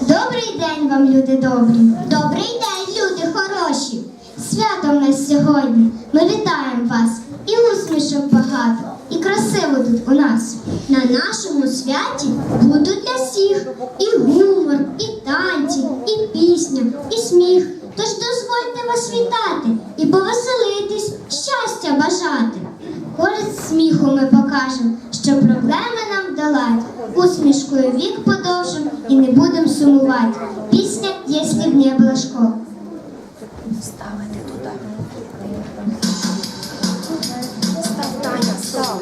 Добрий день вам, люди добрі. Добрий день, люди хороші. Свято в нас сьогодні. Ми вітаємо вас і усмішок багато, і красиво тут у нас. На нашому святі будуть для всіх і гумор, і танці, і пісня, і сміх. Тож дозвольте вас вітати і повеселитись, щастя бажати користь сміху ми покажем, що проблеми нам долать, усмішкою вік подовжим і не будем сумувати. Пісня, «Если б не було школ». Ставити туди. Таня, став.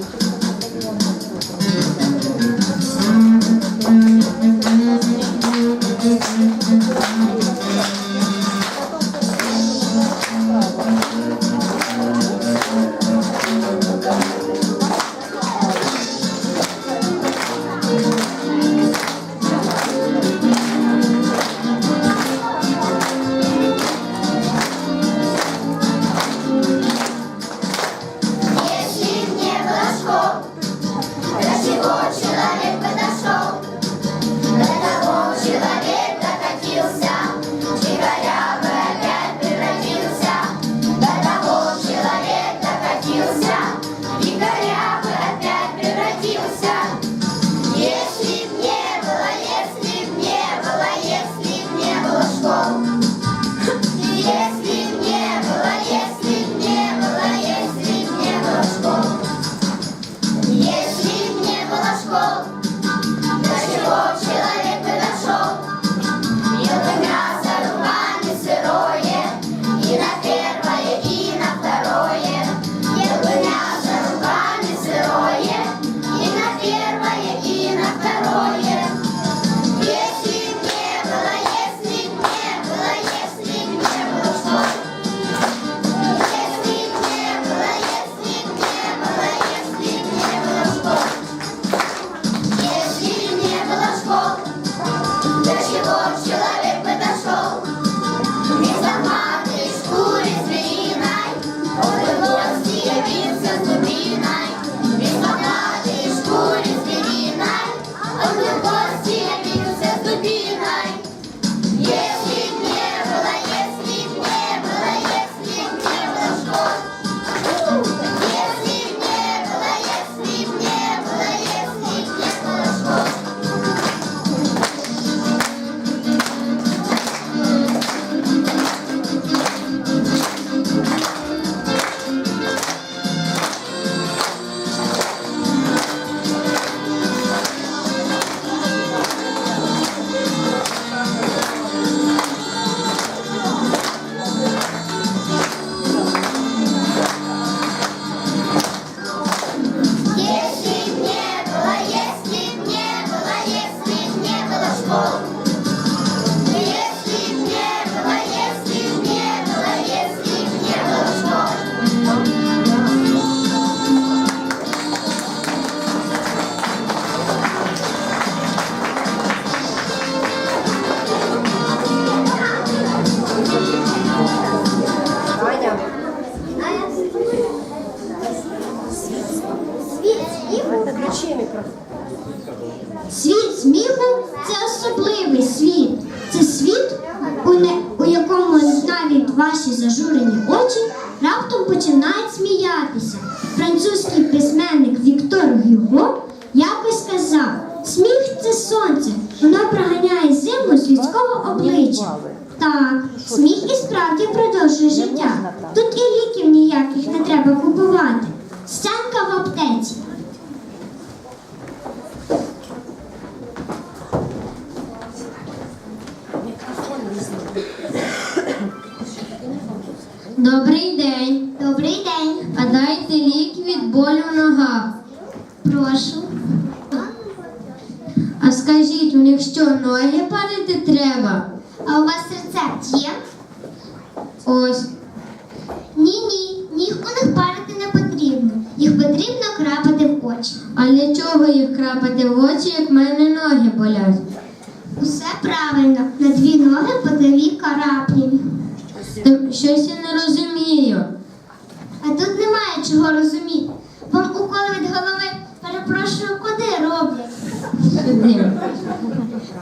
з ним.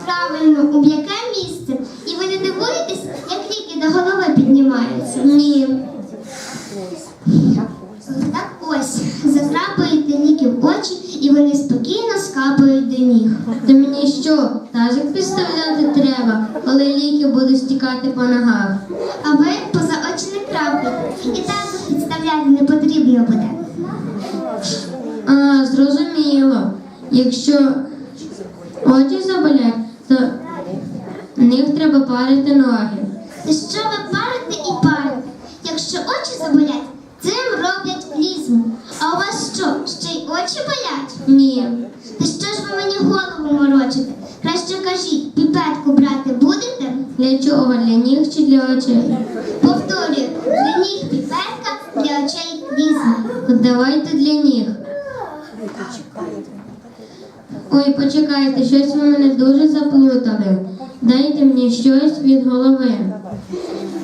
Правильно, у яке Для чого? Для ніг чи для очей? Повторюю, для ніг піперка, для очей візна. Давайте для ніг. Ой, почекайте, щось ви мене дуже заплутали. Дайте мені щось від голови.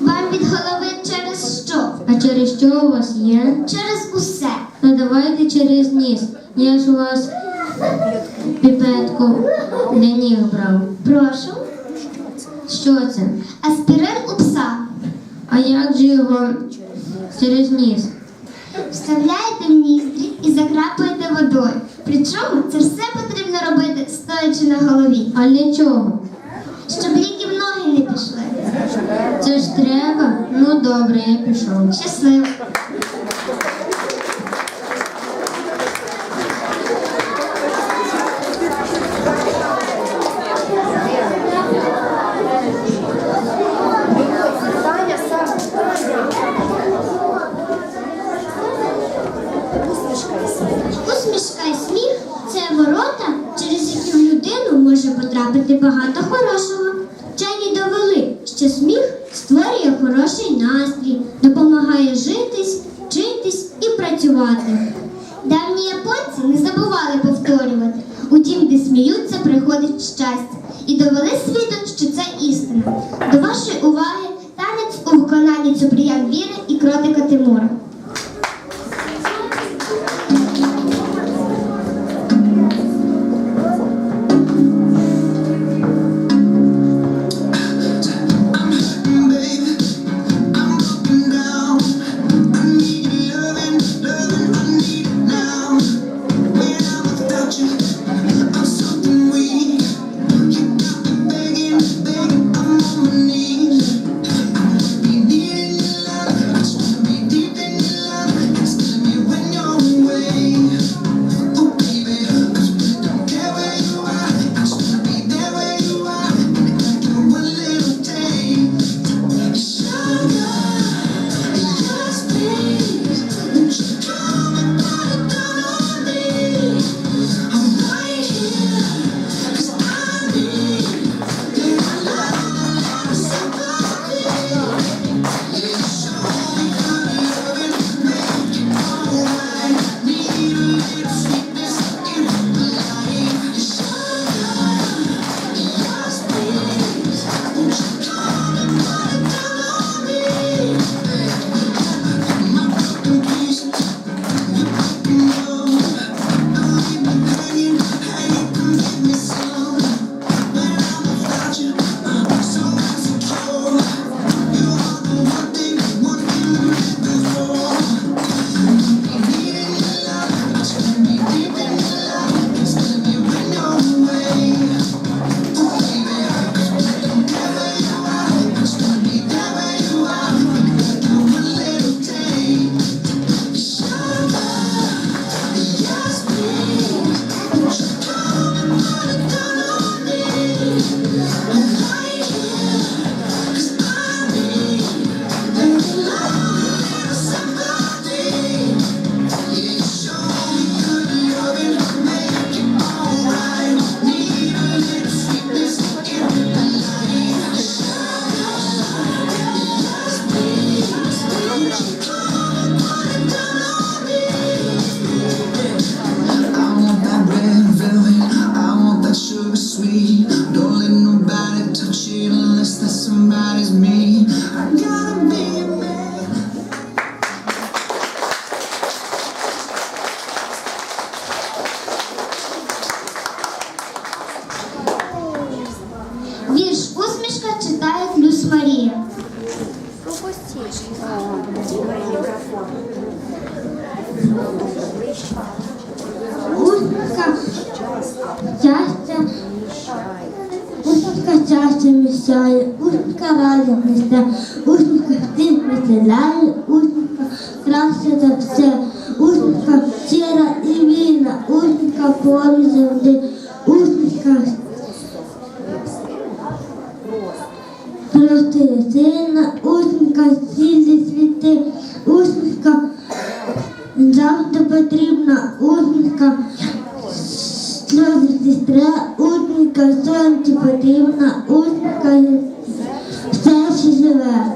Вам від голови через що? А через що у вас є? Через усе. Та давайте через ніс. Я ж у вас піпетку для ніг брав. Прошу. Що це? Аспірин у пса. А як же його через ніс? Вставляєте в ніздрі і закрапуєте водою. Причому це все потрібно робити, стоячи на голові. А для чого? Щоб ліки в ноги не пішли. Це ж треба? Ну добре, я пішов. Щасливо. Thank you. Сестра, усмішка сонці потрібна, усмішка все ще живе.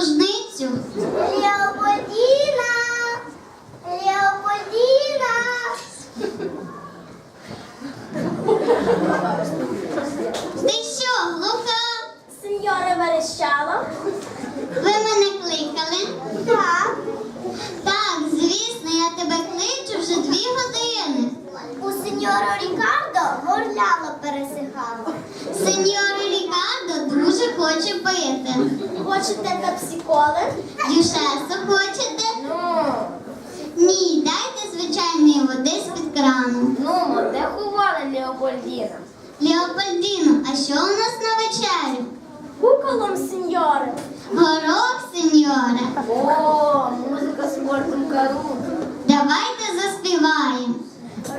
Служницю. Леопольдіна!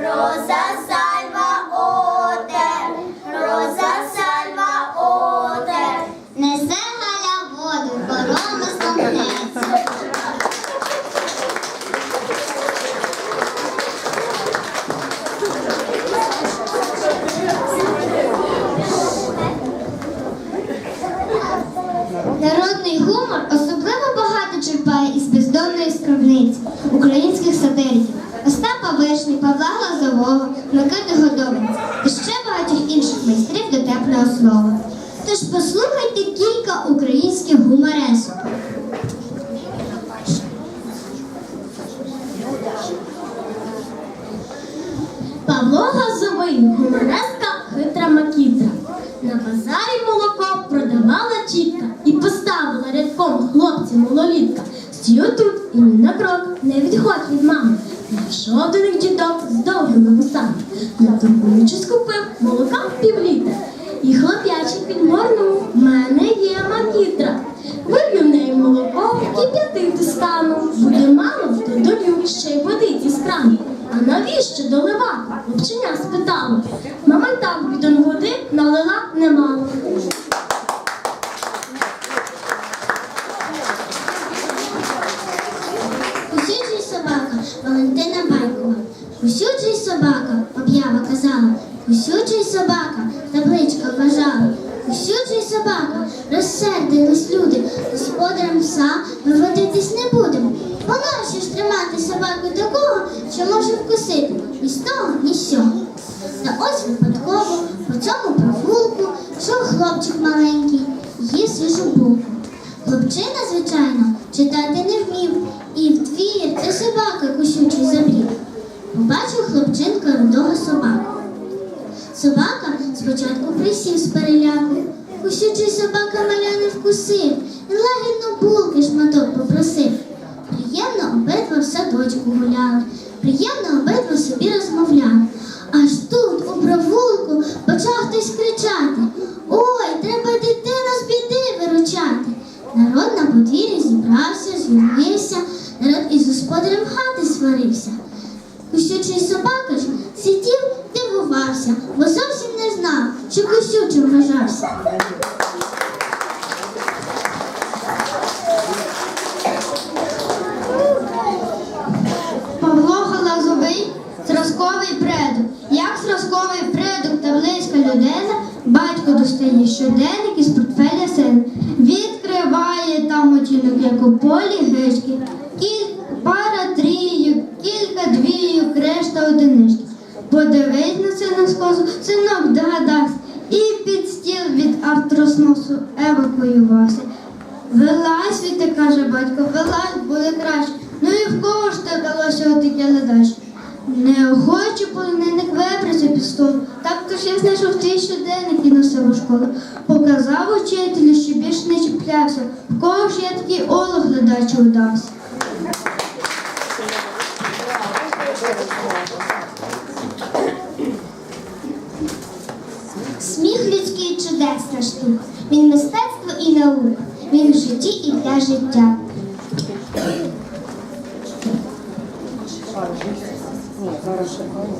Роза Глазового, Микити Годованця та ще багатьох інших майстрів до теплого слова. Тож послухайте кілька українських гуморесок. Павло Газовий, гумореска хитра макітра. На базарі молоко продавала чітка і поставила рядком хлопці малолітка. Стій отут і ні на крок, не відходь від мами. Прийшов до них дідок з довгими вусами. На турбуючи скупив молока півлітра. Розсердились люди. Господарям пса ми водитись не будемо. Понащо ж тримати собаку такого, що може вкусити ні з того, ні з сього. Та ось випадково по цьому провулку йшов хлопчик маленький, їв свіжу булку. Хлопчина, звичайно, читати не вмів, і в двір та собака кусючий забрів. Побачив хлопчинка рудого собаку. Собака спочатку присів з переляку. Кусючий собака маля не вкусив, він лагідно булки шматок попросив. Приємно обидва в садочку гуляли, приємно обидва собі розмовляли. Аж тут, у провулку, почав хтось кричати: Ой, треба дитину з біди виручати. Народ на подвір'ї зібрався, звільнився, народ із господарем хати сварився. Кусючий собака ж сидів, дивувався, що кусючим вважався. Павло Халазовий зразковий предок. Як зразковий предок та близька людина, батько достає щоденник із портфеля син. Відкриває там оцінок, як у полі гишки. Пара трійок, кілька двійок, решта одинички. Подивись на сина з козу, синок догадався, сподівався. Вилазь від каже батько, вилазь, буде краще. Ну і в кого ж так далося отаке ледач? Неохоче полоненик вибрався під столу, так то ж я знайшов твій щоденник і носив у школу. Показав учителю, що більше не чіплявся. В кого ж я такий олог глядачі удався. Сміх людський чудесна штука. Він мистецтво є він в житті і для життя.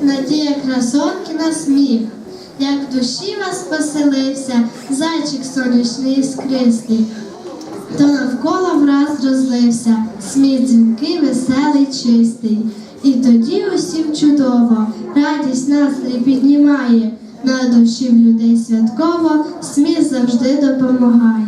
Надія красонки на сміх, як в душі вас поселився, зайчик сонячний іскристий, то навколо враз розлився, сміх дзвінки веселий, чистий. І тоді усім чудово, радість настрій піднімає, на душі в людей святково, сміх завжди допомагає.